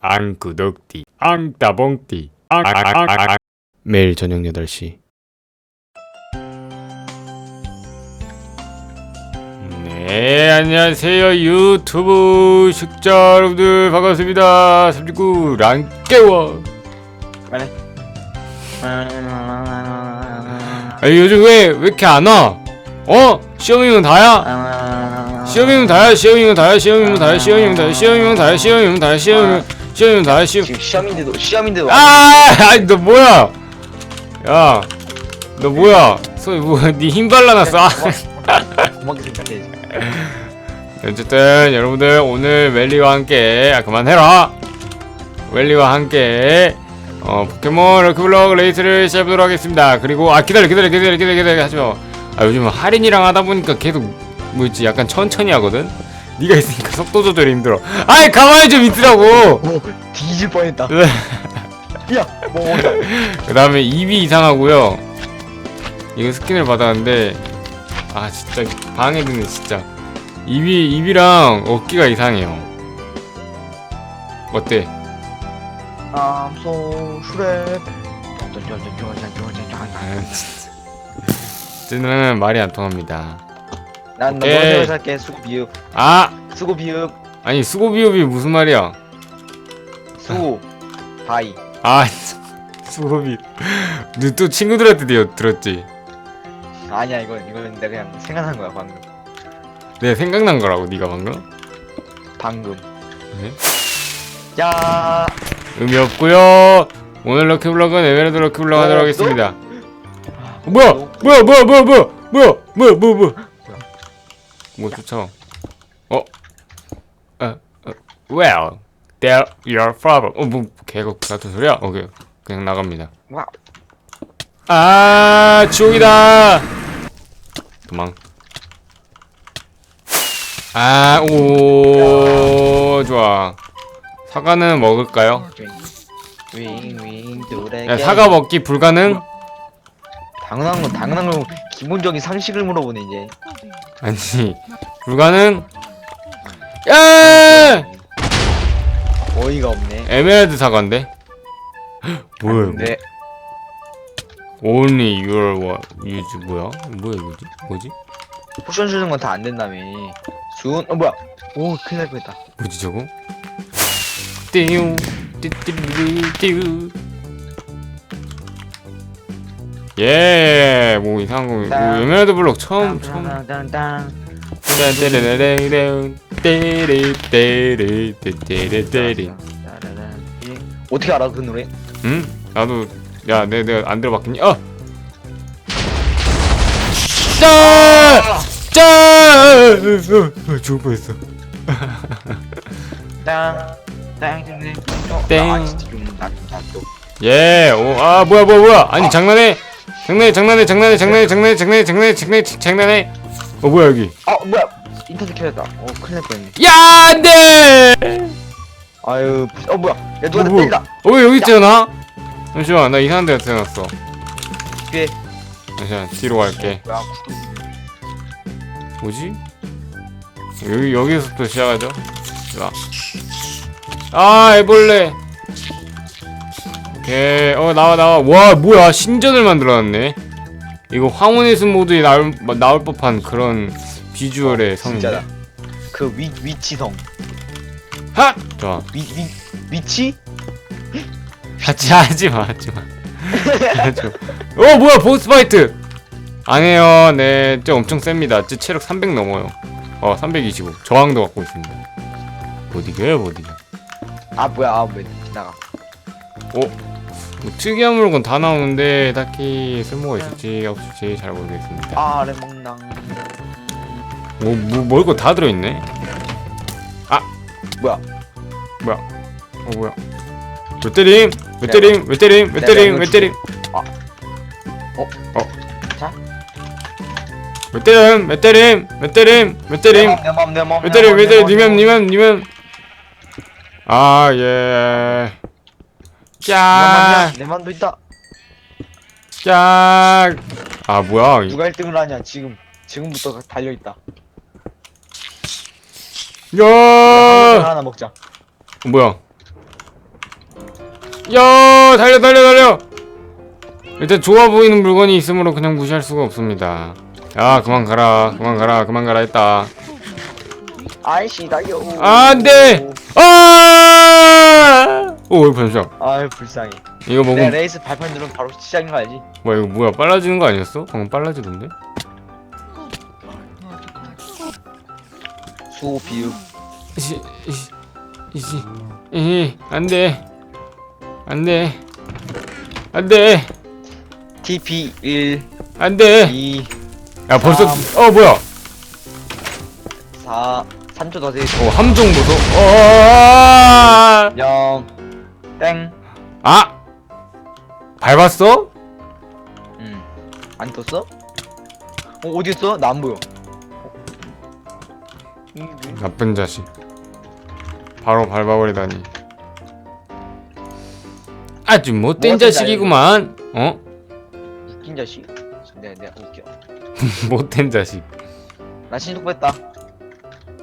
앙구독띠 앙따봉띠 앙앙앙앙 매일 저녁 8시 네 안녕하세요 유튜브 식자 여러분들 반갑습니다 39 랑깨워. 아니 요즘 왜 왜 이렇게 안 와? 어? 시험이면 다야? 시험이면 다야 시험이면 다야 시험이면 다야 시험이면 다야 시험이면 다야 시험이면 다야 시험이면 시험이면 다야 시험 지금 시험인데도 시험인데도 아, 아니 너 뭐야? 야, 너 뭐야? 소리 뭐야? 니힘 발라놨어. 아. 생각해. 어쨌든 여러분들 오늘 웰리와 함께 아 그만해라. 웰리와 함께 어 포켓몬 럭키블럭 레이스를 시작하도록 하겠습니다. 그리고 아 기다려 기다려 기다려 기다려 기다려 하지 마. 아 요즘 할인이랑 하다 보니까 계속 뭐지 약간 천천히 하거든. 네가 있으니까 속도 조절이 힘들어. 아이 가만히 좀 있으라고. 오 뒤질 뻔했다. 네. 야, 뭐그 다음에 입이 이상하고요. 이거 스킨을 받았는데 아 진짜 방해드네 진짜. 입이 입이랑 어깨가 이상해요. 어때? I'm so shred. 아 진짜. 쟤는 말이 안 통합니다. 난 오케이. 너무 살게 수고 비읍 아 수고 비읍 아니 수고비업이 무슨 말이야? 수고 바이. 아 수고비. 너또 친구들한테 들- 들었지? 아니야 이건 이건 내가 그냥 생각한 거야 방금. 내가 생각난 거라고 네가 방금? 방금. 네? 야. 의미 없고요. 오늘 럭키블럭은 에메랄드 럭키블럭 하도록 어, 하겠습니다. 어, 뭐야? 너? 뭐야? 뭐야? 뭐야? 뭐야? 뭐야? 뭐야? 뭐야? 뭐 쫓아? 어? 어? 어? Well, there your problem. 어, 뭐 개국 같은 소리야? 오케이, 그냥 나갑니다. 와. 아, 지옥이다. 도망. 아, 오, 좋아. 사과는 먹을까요? 윙윙. 야, 사과 먹기 불가능? 당연한 건 당연한 건 기본적인 상식을 물어보네 이제. 아니, 불가능? 야! 어이가 없네. 에메랄드 사과인데? 뭐야, 이거? 네. Only your wa- use 뭐야? 뭐야 이거지? 뭐지? 포션 주는 건 다 안 된다며. 준, 어 뭐야? 오 큰일 날 뻔했다. 뭐지 저거? 띠용 띠띠리 띠우 예, 뭐 이상한 거, 뭐 에메랄드 블록 처음 처음. 땅땅땅. 딴따라라라라운, 떼레 떼레 떼레 떼레. 어떻게 알아 그 노래? 응? 나도 야, 내 내가 안 들어봤겠니? 어. 짜! 짜! 어, 죽을 뻔했어. 땅. 땅. 땡. 아. 예, 오, 아, 뭐야, 뭐야, 뭐야. 아니, 장난해. 장난해, 장난해, 장난해, 장난해, 장난해, 장난해, 장난해, 장난해, 장난해. 어, 뭐야, 여기. 아 뭐야? 인터넷 켜졌다. 어 큰일 날 뻔했네. 야, 안 돼! 아유 부- 어 뭐야? 야 누가 나 뭐, 때리다. 어, 왜 여기 있잖아? 잠시만, 나 이상한 데가 태어났어. 뒤에. 잠시만, 뒤로 갈게. 뭐야? 뭐지? 여기, 여기서부터 시작하죠? 자. 아, 애벌레. 오케이. 어, 나와, 나와. 와, 뭐야. 신전을 만들어놨네. 이거 황혼의 숲 모드에 나올, 나올 법한 그런 비주얼의 성인데. 진짜다. 그 위 위치성. 하! 좋아. 위 위 위치? 하지, 하지 마, 하지 마. 하지 마. 어, 뭐야, 보스 파이트! 안 해요. 네, 저 엄청 셉니다. 저 체력 300 넘어요. 어, 325. 저항도 갖고 있습니다. 못 이겨요, 못 이겨. 아 뭐야? 아 왜 지나가? 뭐 특이한 물건 다 나오는데 딱히 쓸모가 있을지 없을지 잘 모르겠습니다. 아래 먹당. 뭐, 뭐 먹을 거 다 들어있네. 뭐야? 뭐야? 어 뭐야? 왜 때림? 왜 때림? 왜 때림? 왜 때림? 왜 때림? 아. 자? 왜 때림? 왜 때림? 왜 때림? 왜 때림? 내 맘, 내 맘, 왜내 때림? 맘, 왜내 때림? 맘, 니면 내 니면 맘. 니면 아 예. 맘이야. 내 맘도 있다. 짝! 아 뭐야? 누가 1등을 하냐? 지금 지금부터 달려 있다. 야! 하나 먹자. 뭐야? 야 달려 달려 달려 일단 좋아 보이는 물건이 있으므로 그냥 무시할 수가 없습니다 야 그만 가라 그만 가라 그만 가라 했다 아이씨 달려 안돼 아! 오 잠시만 아유 불쌍해. 이거 내가 먹으면 레이스 발판 누르면 바로 시작인 거 알지? 뭐야 이거 뭐야? 빨라지는 거 아니었어? 방금 빨라지던데? 수호 비읍 이씨 이씨 이씨. 이 안돼. 안돼. 안돼. TP 1 안돼. 2 야 벌써 삼. 어 뭐야? 4 3초 더 돼. 어 함정 보소. 어 0 땡. 아! 밟았어? 음. 안 떴어? 어, 어디 있어? 나 안 보여. 어? 나쁜 자식 바로 밟아버리다니 아주 못된 뭐가 자식이구만 어? 웃긴 자식. 내가 내가 웃겨. 못된 자식 나 신속 뺐다.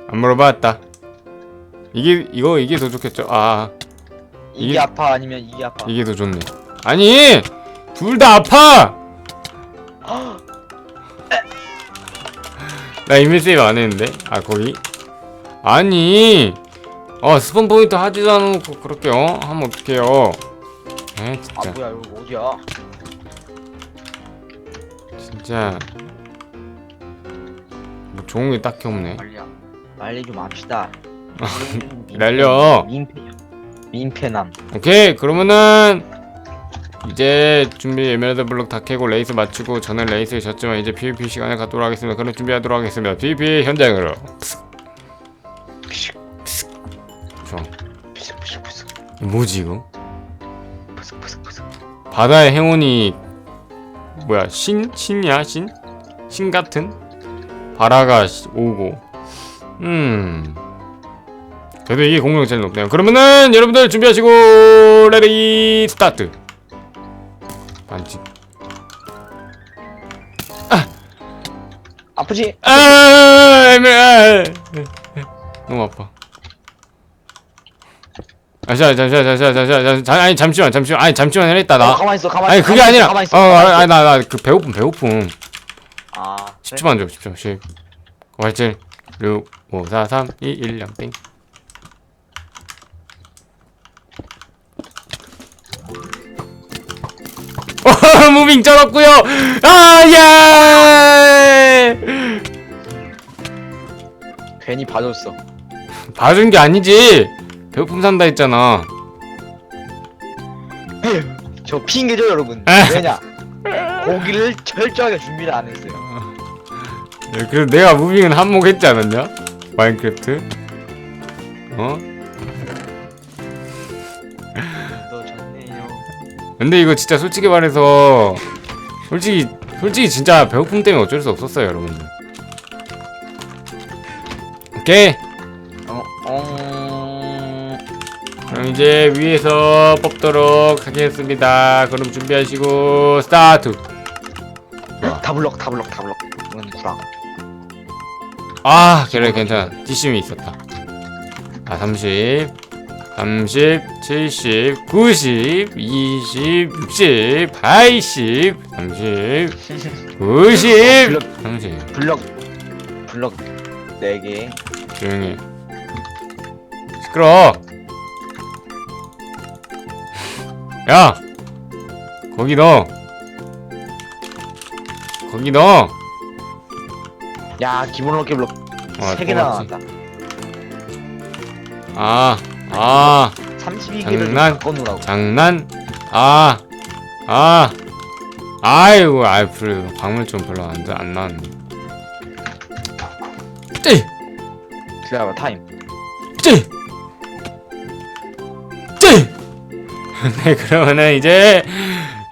안 물어봤다 이게 이거 이게 더 좋겠죠 아 이게 이게- 아파 아니면 이게 아파? 이게 더 좋네 아니 둘 다 아파 나 이메일 세이브 안 했는데 아 거기 아니 어 스폰 포인트 하지도 않고 그렇게 어 하면 어떡해요 에 아 진짜 뭐야 이거 어디야? 진짜 뭐 좋은 게 딱히 없네 빨리야. 빨리 좀 합시다. 기다려. 민폐 민폐남. 오케이 그러면은 이제 준비 에메랄드 블록 다 캐고 레이스 마치고 저는 레이스에 졌지만 이제 PVP 시간을 갖도록 하겠습니다. 그럼 준비하도록 하겠습니다. PVP 현장으로. 좋아. 뭐지 이거. 바다의 행운이 뭐야? 신? 신이야? 신? 신 같은? 바라가 시- 오고. 음 그래도 이게 공룡 제일 높네요 그러면은 여러분들 준비하시고 레디 스타트 반칙 아프지? 아 애매해 너무 아파 아 잠시만 잠시만 잠시만 잠시만 잠시만 아니 잠시만 잠시만 아니 잠시만 해랬다 어, 나 가만 있어 가만. 아니 그게 가만히 아니라 있어, 가만히 있어, 어 가만히 있어. 아니 나나그 배고픔 배고픔 아. 그래? 10초만 줘 10초 10 9 7 6 5 4 3 2 1 0 땡. 무빙 쩔었고요. 아 예. 괜히 봐줬어. 봐준 게 아니지. 배고픔 산다 했잖아. 저 핑계죠 여러분. 에. 왜냐? 고기를 철저하게 준비를 안 했어요. 예, 그래서 내가 무빙은 한몫했지 않았냐? 마인크래프트. 어? 근데 이거 진짜 솔직히 말해서 솔직히 솔직히 진짜 배고픔 때문에 어쩔 수 없었어요 여러분들. 오케이. 어, 어. 그럼 이제 위에서 뽑도록 하겠습니다. 그럼 준비하시고 스타트. 다 블럭, 다 블럭, 다 블럭. 이건 구랑. 아 그래 괜찮아. 뒷심이 있었다. 아 30, 30, 70, 90, 20, 60, 80, 30, 90, 30 블럭, 블럭 네 개. 조용히 시끄러. 야 거기 넣어. 거기 넣어. 야, 기본 럭키 블럭 아, 세 개나 고맙지. 나왔다. 아, 아, 32개를 장난? 바꿔 놓으라고. 장난? 아, 아, 아이고, 아이, 불, 광물 좀 별로 안, 안 나왔네. 찌! 기다려봐, 타임. 찌! 찌! 네, 그러면은 이제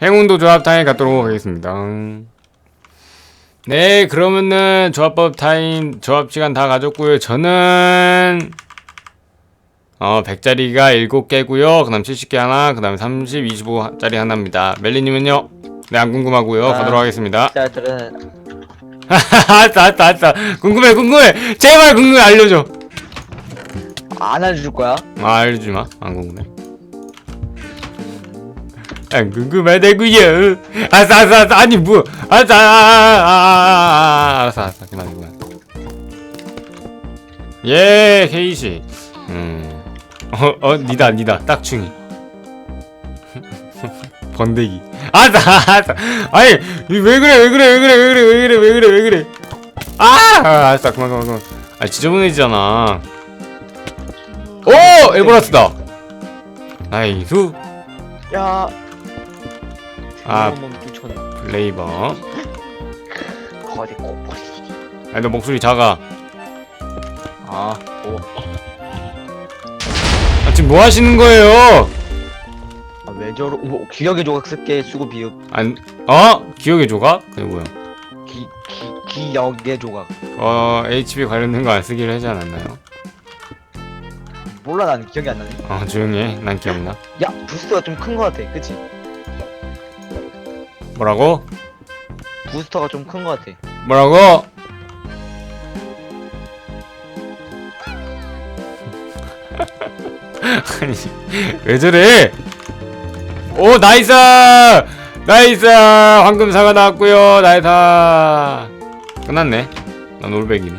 행운도 조합 타임 갖도록 하겠습니다. 네, 그러면은 조합법 타임, 조합 시간 다 가졌고요. 저는 어, 100짜리가 7개고요. 그 다음 70개 하나, 그 다음에 30, 25짜리 하나입니다. 멜리님은요? 네, 안 궁금하고요. 아. 가도록 하겠습니다. 자, 저는 알았어, 알았어, 알았어. 궁금해, 궁금해. 제발 궁금해, 알려줘. 안 알려줄 거야. 아, 알려주지 마. 안 궁금해. 안 궁금하다고요 아싸 아싸 아싸 아니 뭐 아싸 아, 아, 아, 아, 알았어 알았어 그만 그만 예 케이시 음 어 어 니다 니다. 딱충이. 번데기. 아싸 아싸 아니 왜 그래 왜 그래 왜 그래 왜 그래 왜 그래 왜 그래 왜 그래. 아! 아, 알았어 그만 그만 그만. 아 지저분해지잖아. 오! 에버라스다. 나이스 야. 아. 몸 쫓아내. 플레이버. 거대 꼬꼬리. 아니 너 목소리 작아. 아, 오. 아 지금 뭐 하시는 거예요 아, 왜 저러? 오, 기억의 조각 쓸게 수고 비읍. 안 어? 기억의 조각? 그게 뭐야 기, 기, 기억의 조각. 어 HP 관련된 거 안 쓰기로 하지 않았나요? 몰라 나는 기억이 안 나네. 어 조용히 해 난 기억나 야, 부스터가 좀 큰 거 같아. 그치? 뭐라고? 부스터가 좀 큰 거 같아. 뭐라고? 아니 왜 저래? 오 나이스! 나이스! 황금사가 나왔고요 나이스! 끝났네 난 올백이네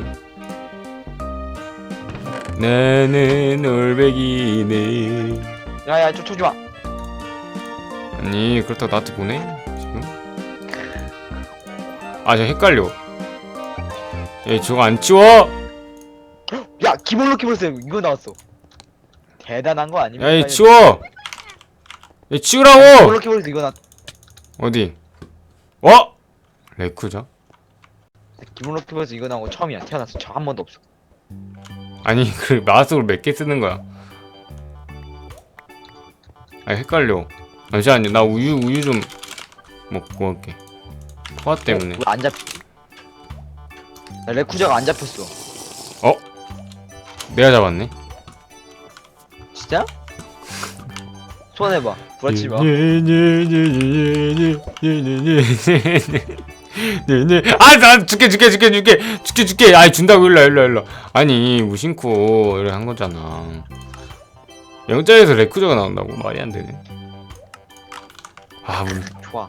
나는 올백이네 야야, 쫓아오지 마. 아니 그렇다고 나한테 보내? 지금? 아저 헷갈려 얘 저거 안 치워? 야, 기본로 키볼스 이거 나왔어. 대단한 거 아닙니까? 야얘 이거? 치워 얘 치우라고 기본로 키볼스 이거 나. 어디 어? 기본로 키볼스 이거 나온 거 처음이야. 태어났어. 저한 번도 없어. 아니 그 마우스로 몇 개 쓰는 거야 아 헷갈려 잠시만요 나 우유 우유 좀 먹고 올게 포화 때문에 어, 왜안 잡? 나 레쿠자가 안 잡혔어. 내가 잡았네 진짜? 손해봐. 부러치지 마. 아나 줄게 줄게 줄게 줄게 줄게 줄게 아이 준다고 일로 와, 일로 와, 일로 와. 아니 무심코 이래 한 거잖아 영자에서 레쿠저가 나온다고 말이 안 되네 아 우리 좋아.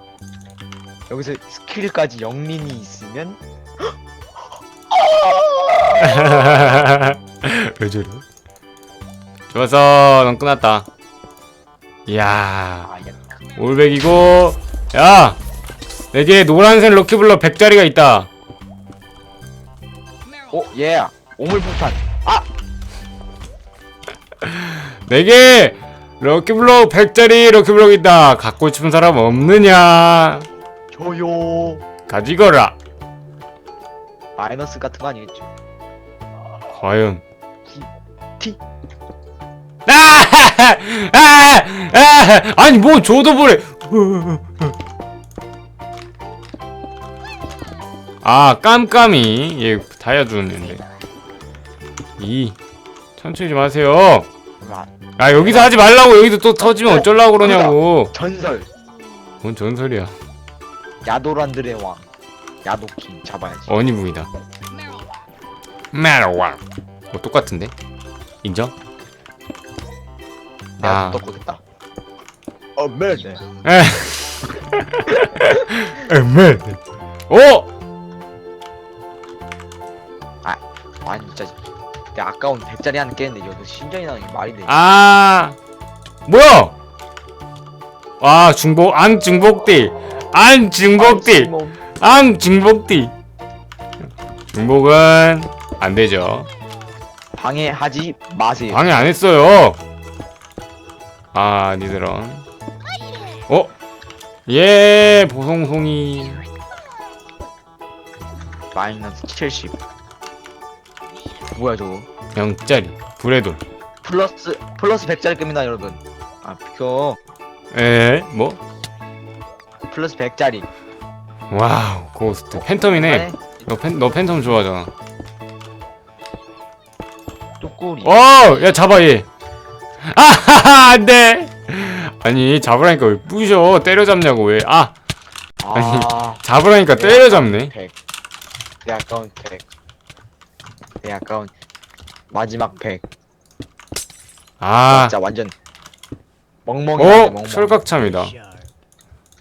여기서 스킬까지 영린이 있으면 왜 저래 좋았어 넌 끝났다 이야 아야. 올백이고 야 내게 노란색 럭키블러 100짜리가 있다 오 예. 오물폭탄. 아 내게 럭키블럭 100짜리 럭키블럭 있다 갖고 싶은 사람 없느냐 저요. 가지거라 마이너스 같은 거 아니겠죠? 과연 티. 아! 아! 아! 아니 뭐 줘도 보래 아 깜깜이 얘 다이아 주는데 이 천천히 좀 하세요 아, 아 여기서 하지 말라고 여기서 또 터지면 어쩌려고 그러냐고 전설. 뭔 전설이야 야도란들의 왕. 야도킹 잡아야지. 어니붕이다 메로왕 뭐 똑같은데? 인정? 내가 아. 또 됐다. 어 매네. 에 에메 오! 아니 진짜. 내 아까운 100짜리 하나 깼는데 여기서 신전이 나오는 게 말이 돼. 아 뭐야? 아 중복 안 중복띠 안 중복띠 뭐, 안 중복띠 중복은 안 되죠 방해하지 마세요. 방해 안 했어요 아 니들은 어? 예 보송송이 마이너스 70. 뭐야 저거? 영짜리 불의 돌 플러스 플러스 100짜리 끕니다 여러분. 아 비켜. 에? 뭐? 플러스 100짜리. 와우 고스트 팬텀이네 너, 팬, 너 팬텀 좋아하잖아 뚜꾸리. 어! 야 잡아 얘 아하하 안돼 아니 잡으라니까 왜 부셔 때려잡냐고 왜아 아. 잡으라니까 때려잡네 100. 내 아까운 100. 내 아까운 마지막 100. 아 진짜 완전 멍멍이. 어? 멍멍. 철각참이다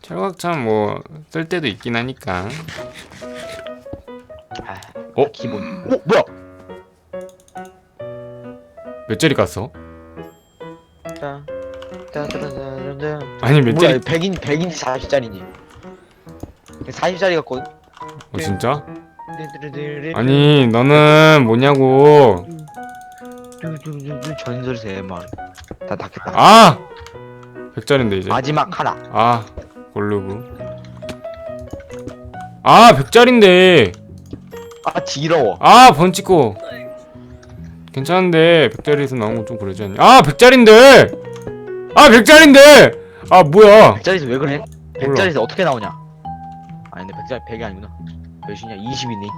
철각참 뭐 쓸 때도 있긴 하니까 아, 어? 기본. 어 뭐야? 몇 짜리 깠어? 아니 몇 뭐야? 짜리 100인 100인지 40짜리니? 40짜리 같거든. 어 진짜? 아니 너는 뭐냐고 전설 세 마리. 다 닫겠다. 아! 100짜리인데 이제 마지막 하나. 아 고르고 아 100짜린데 아 지러워. 아 번찍고 괜찮은데 100짜리에서 나온 건 좀 그러지 않냐 아 100짜린데 아 100짜린데 아 뭐야 100짜리에서 왜 그래? 몰라. 100짜리에서 어떻게 나오냐? 아니 근데 100짜리 100이 아니구나. 몇이냐? 20이네.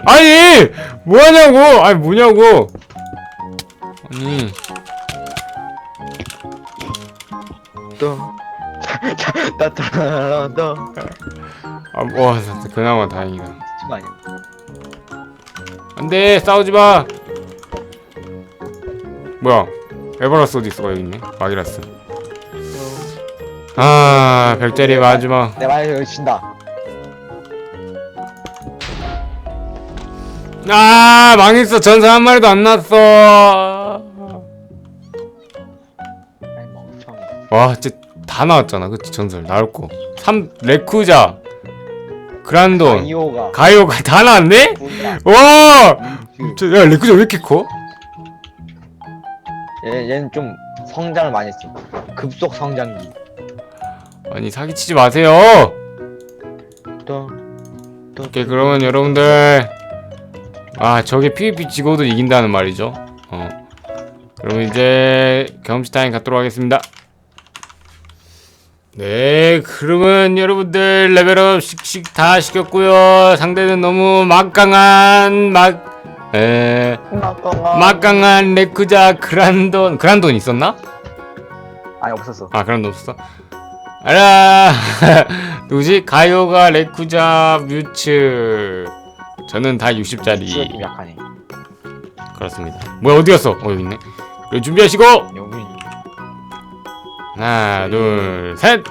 아니 뭐하냐고 아니 뭐냐고 아니 또. 따따따따. 아 와 그나마 다행이다. 아니야? 안돼 싸우지 마! 뭐야? 에버라스 어디 있어 여기 있네? 마기라스. 아 백짜리 마지막 내 말에 여기 진다. 아 망했어. 전사 한 마리도 안 났어. 아이 멍청. 와 진짜 다 나왔잖아. 그치 전설. 나올 거3 레쿠자 그란돈 이오가. 가요가 다 나왔네? 분야. 와! 그, 저, 야 레쿠자 왜 이렇게 커? 얘 얘는 좀 성장을 많이 했어. 급속 성장기. 아니 사기치지 마세요 또. 또. 오케이 그러면 여러분들 아 저게 PVP 찍어도 이긴다는 말이죠 어 그러면 이제 경험치 타임 갖도록 하겠습니다 네 그러면 여러분들 레벨업 씩씩 다 시켰고요 상대는 너무 막강한 막 에. 막강한 레쿠자 그란돈 그란돈 있었나? 아니 없었어. 아 그란돈 없었어? 알아 누구지? 가요가 레쿠자 뮤츠 저는 다 치가 60짜리 좀 약하네. 그렇습니다 뭐야 어디 갔어? 어 여기 있네 준비하시고 여기. 하나 둘 셋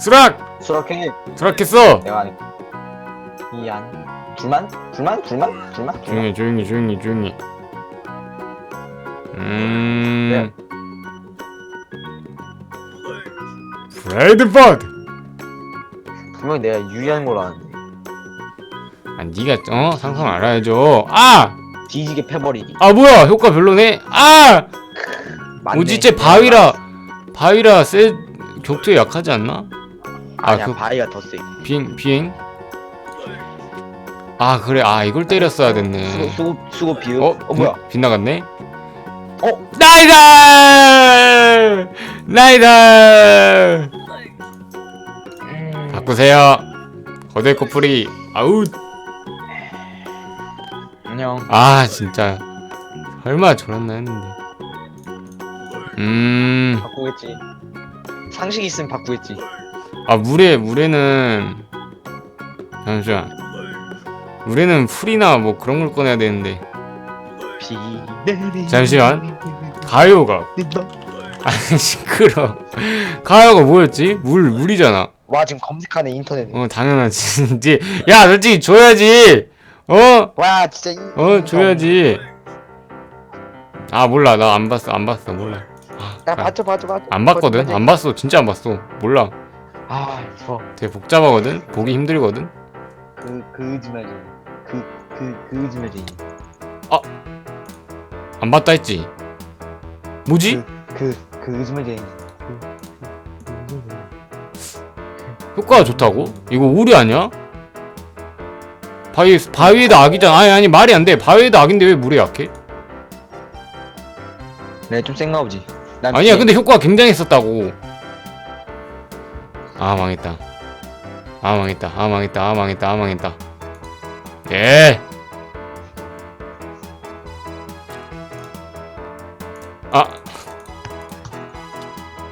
수락! 수락해. 수락했어! 내가 아니. 이안. 둘만? 둘만? 둘만? 둘만? 조용히 조용히 조용히 조용히 음... 브레이드 버드! 분명히 내가 유리한 걸로 아는데. 아 니가 어? 상상 알아야죠 아! 뒤지게 패버리기. 아 뭐야 효과 별로네 아! 맞네. 오지째 바위라 바위라 세 격투에 약하지 않나? 아니야 아, 그- 바위가 더 세. 비행 비행 아 그래 아 이걸 때렸어야 수고 됐네 수고 수고 비읍. 어? 어 뭐야? 빗- 빗나갔네 어? 나이다 나이다 음, 바꾸세요 거대 코프리 아웃 안녕. 아 진짜 설마 저랬나 했는데 음 바꾸겠지. 상식 있으면 바꾸겠지. 아 물에 물에는 잠시만 물에는 풀이나 뭐 그런 걸 꺼내야 되는데 비 내리. 잠시만. 가요가 아 시끄러 가요가 뭐였지 물 물이잖아 와 지금 검색하네 인터넷. 어 당연하지 이제 야 솔직히 줘야지 어어 와 진짜. 이- 어, 줘야지. 아 몰라. 나 안 봤어. 안 봤어. 몰라. 나 봤죠 봤죠 봤죠. 안 봤거든? 안 봤어. 진짜 안 봤어. 몰라. 아 저. 되게 복잡하거든? 보기 힘들거든? 그 그지마지. 그그 그지마지. 안 봤다 했지? 뭐지? 그 그지마지. 효과가 좋다고? 이거 우리 아니야 바위 바위에다 악이잖아. 아니 아니 말이 안 돼. 바위에다 악인데 왜 물에 약해? 내좀 센가 보지. 난 아니야. 근데 효과가 굉장했었다고. 아 망했다. 아 망했다. 아 망했다. 아 망했다. 아 망했다. 예. 아.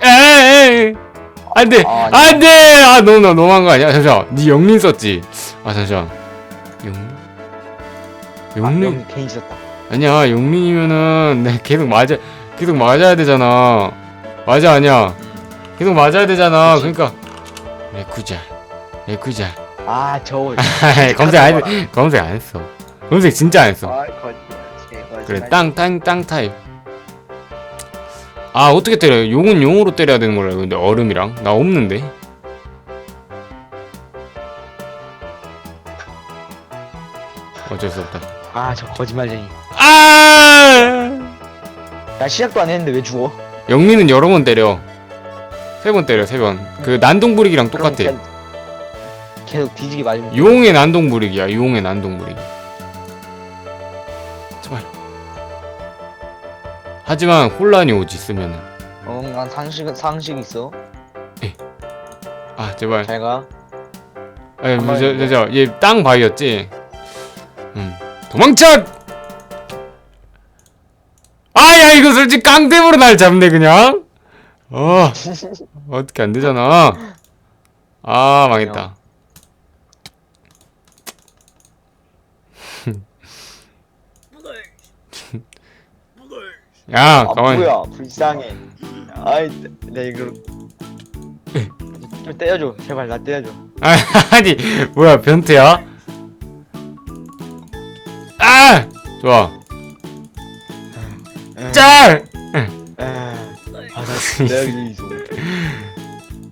에이 안돼. 아, 안돼. 아 너무 너 너무한 거 아니야? 잠시만. 니 영린 썼지. 아 잠시만. 영 용린 영 괜히 있었다. 아니야 용린이면은 내 계속 맞아 계속 맞아야 되잖아. 맞아 아니야. 계속 맞아야 되잖아. 그치. 그러니까 레쿠자 레쿠자. 아 저거. 검색 안 했, 검색 안 했어. 검색 진짜 안 했어. 아 거짓말. 그래 땅땅 땅 타입. 아 어떻게 때려 용은 용으로 때려야 되는 거라 근데 얼음이랑? 나 없는데? 어쩔 수 없다 아 저 거짓말쟁이. 아! 나 시작도 안 했는데 왜 죽어? 영리는 여러 번 때려. 세 번 때려 세 번 그 난동 부리기랑 그럼 똑같아. 그냥 계속 뒤지기 맞으면. 용의 난동 부리기야 용의 난동 부리기. 제발 하지만 혼란이 오지 쓰면은. 어, 난 상식 상식 있어. 아 제발. 잘 가. 아니 가만히 저저 저 얘땅 바위였지? 음 도망쳐! 아야 이거 솔직히 깡템으로 날 잡네 그냥. 어 어떻게 안 되잖아. 아 망했다. 야 아 가만히 뭐야 불쌍해. 아이 내 이거. 좀 때려줘 제발 나 때려줘. 아니 뭐야 변태야 아 좋아. 짤. 아나 내가 있어.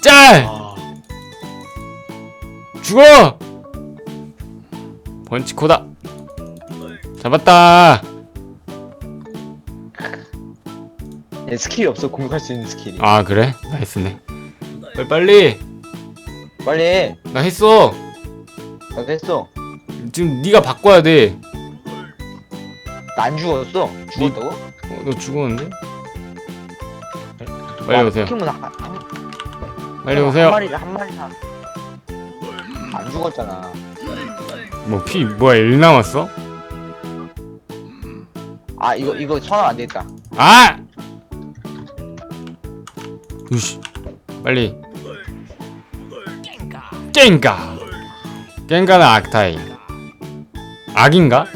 짤! 아. 죽어! 번치코다. 잡았다. 얘 스킬이 없어. 공격할 수 있는 스킬이. 아 그래? 나이스네. 빨리 빨리. 빨리 해. 나 했어. 나도 했어. 지금 네가 바꿔야 돼 나 안 죽었어. 죽었다고? 어, 너 죽었는데? 빨리 와, 오세요 포켓몬 한, 한, 빨리 한 오세요 마리 한 마리 다. 안 죽었잖아. 뭐 피 뭐야 1 남았어? 아 이거 이거 선언 안 되겠다. 아! 으씨 빨리 깽가 깽가는 악타임 악인가?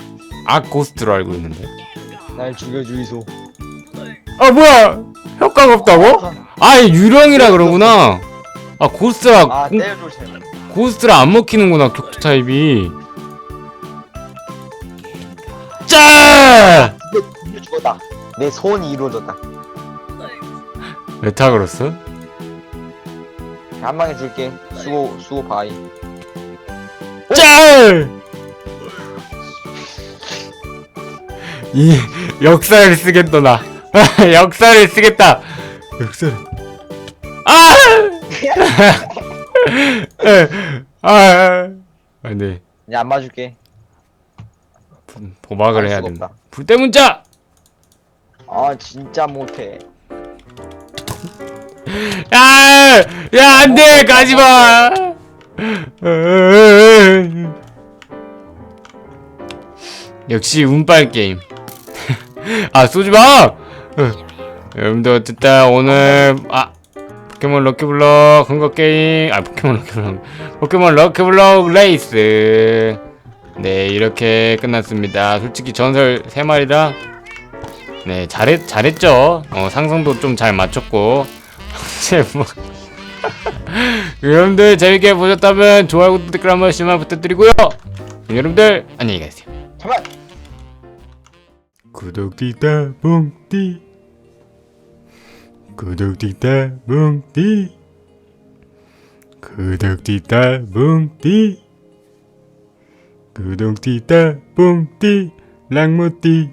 악 고스트로 알고 있는데 날 죽여 주이소. 아 뭐야 효과가 없다고? 아 유령이라 그러구나 아 고스트라 아 고, 때려줘 제발. 고스트라 안 먹히는구나 격투 타입이 짜! 죽었다. 내 소원이 이루어졌다. 메타그로스? 한 방에 줄게. 수고 수고 바이. 짤! 이 역사를 쓰겠다 나 역사를 쓰겠다 역사를 아! 아! 안돼 이제 안 맞을게. 도박을 알 해야 수가 된다 없다. 불때문자 아 진짜 못해. 야! 야 안돼 가지마 역시 운빨 게임 아 쏘지 마! 여러분들 어쨌든 오늘 아 포켓몬 럭키블럭 hun거 게임 아 포켓몬 럭키블럭 포켓몬 럭키블럭 레이스. 네 이렇게 끝났습니다. 솔직히 전설 3 마리라 네 잘했, 잘했죠? 어 상성도 좀 잘 맞췄고. 제 뭐. 여러분들 재밌게 보셨다면 좋아요 구독 댓글 한 번씩만 부탁드리고요. 여러분들 안녕히 가세요. 잠깐. 구독 띠따 봉띠. 구독 띠따 봉띠. 구독 띠따 봉띠. 구독 띠따 봉띠. 랑모띠.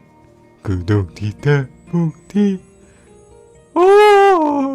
구독 띠따 봉띠. 오